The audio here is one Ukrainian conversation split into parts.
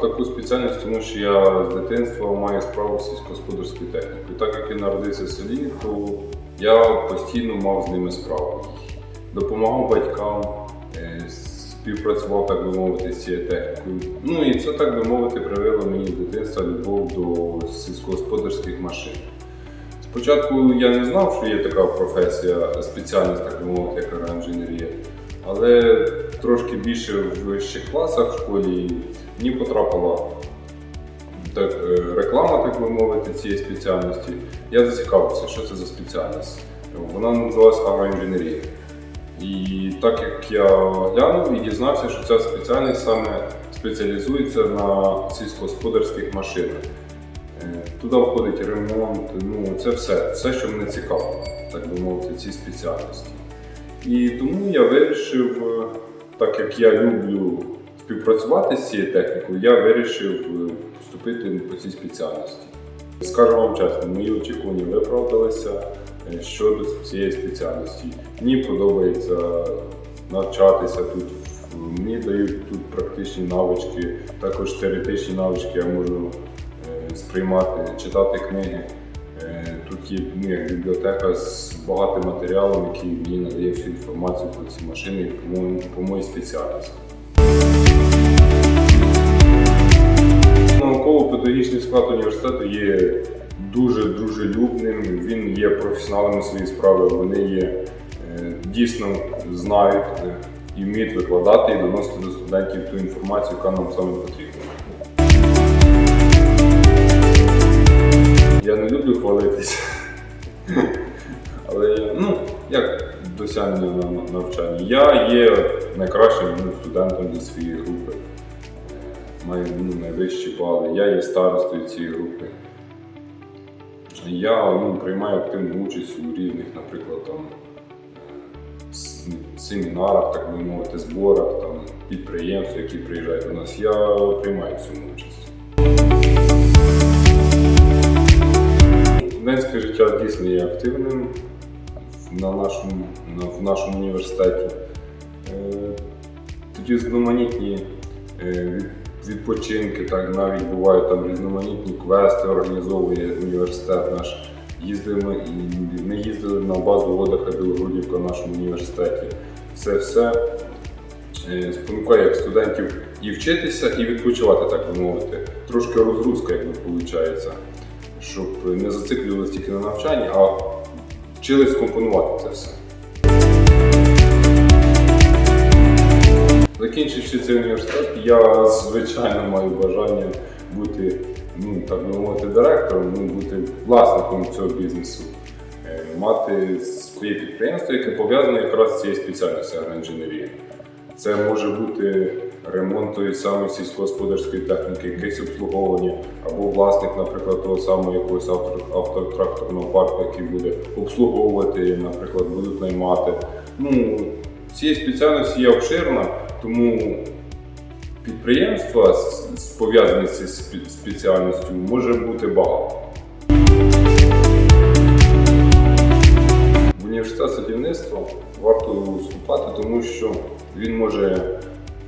таку спеціальність, тому що я з дитинства маю справу з сільськогосподарською технікою. Так як я народився в селі, то я постійно мав з ними справу. Допомагав батькам, е, співпрацював, так би мовити, з цією технікою. Ну і це, так би мовити, привело мені з дитинства любов до сільськогосподарських машин. Спочатку я не знав, що є така професія, спеціальність, так би мовити, як аероінженерія. Але трошки більше в вищих класах в школі мені потрапила так, е, реклама, так би мовити, цієї спеціальності. Я зацікавився, що це за спеціальність. Вона називалась агроінженерія. І так як я глянув і дізнався, що ця спеціальність саме спеціалізується на сільськогосподарських машинах. Е, Туди входить ремонт, ну це все, все, що мене цікаво, так би мовити, ці спеціальності. І тому я вирішив, е, так як я люблю співпрацювати з цією технікою, я вирішив е, поступити по цій спеціальності. Скажу вам чесно, мої очікування виправдалися е, щодо цієї спеціальності. Мені подобається навчатися тут. Мені дають тут практичні навички, також теоретичні навички я можу е, сприймати, читати книги. Тут є ну, як бібліотека з багатим матеріалом, який мені надає всю інформацію про ці машини по моїй спеціальності. Науково-педагогічний склад університету є дуже дружелюбним, він є професіоналами своєї справи, вони є е, дійсно знають е, і вміють викладати і доносити до студентів ту інформацію, яка нам саме потрібна. Я не люблю хвалитися. Але ну, як досягнення на на. Я є найкращим ну, студентом зі своєї групи. Маю ну, найвищі бали. Я є старостою цієї групи. Я ну, приймаю активну участь у різних, наприклад, там, е, семінарах, так би мовити, зборах, там, підприємств, які приїжджають до нас. Я приймаю цьому участь. Студентське життя дійсно є активним на нашому, на, в нашому університеті. Е, Тут різноманітні е, відпочинки, так навіть бувають там різноманітні квести, організовує університет наш. Їздимо і ми їздили на базу отдиха Білогрудівка в нашому університеті. Це все е, спонукає як студентів і вчитися, і відпочивати, так би мовити. Трошки розгрузка, як виходить, щоб не зациклювалися тільки на навчанні, а вчились компонувати це все. Закінчивши цей університет, я звичайно маю бажання бути, ну так би мовити, директором, ну, бути власником цього бізнесу, Е, мати своє підприємство, яке пов'язане якраз з цією спеціальністю агроінженерії. Це може бути ремонт тої самої сільськогосподарської техніки, якесь обслуговування, або власник, наприклад, того самого якогось авто- автотракторного парку, який буде обслуговувати, наприклад, будуть наймати. Ну, цієї спеціальності є обширна, тому підприємства, пов'язані з спеціальністю, може бути багато. В університет садівництва варто вступати, тому що він може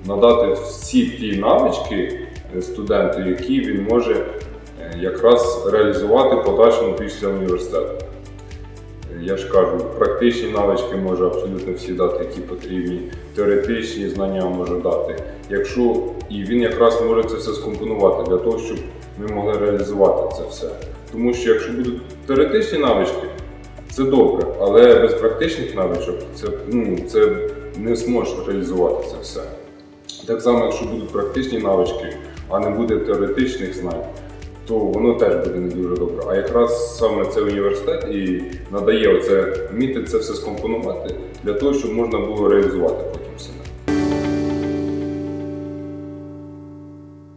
надати всі ті навички е, студенту, які він може е, якраз реалізувати подальшому після університету. Я ж кажу, практичні навички може абсолютно всі дати, які потрібні, теоретичні знання може дати. Якщо і він якраз може це все скомпонувати для того, щоб ми могли реалізувати це все. Тому що якщо будуть теоретичні навички, це добре, але без практичних навичок це, ну, це не зможеш реалізувати це все. Так само, якщо будуть практичні навички, а не буде теоретичних знань, то воно теж буде не дуже добре. А якраз саме цей університет і надає оце вміти це все скомпонувати для того, щоб можна було реалізувати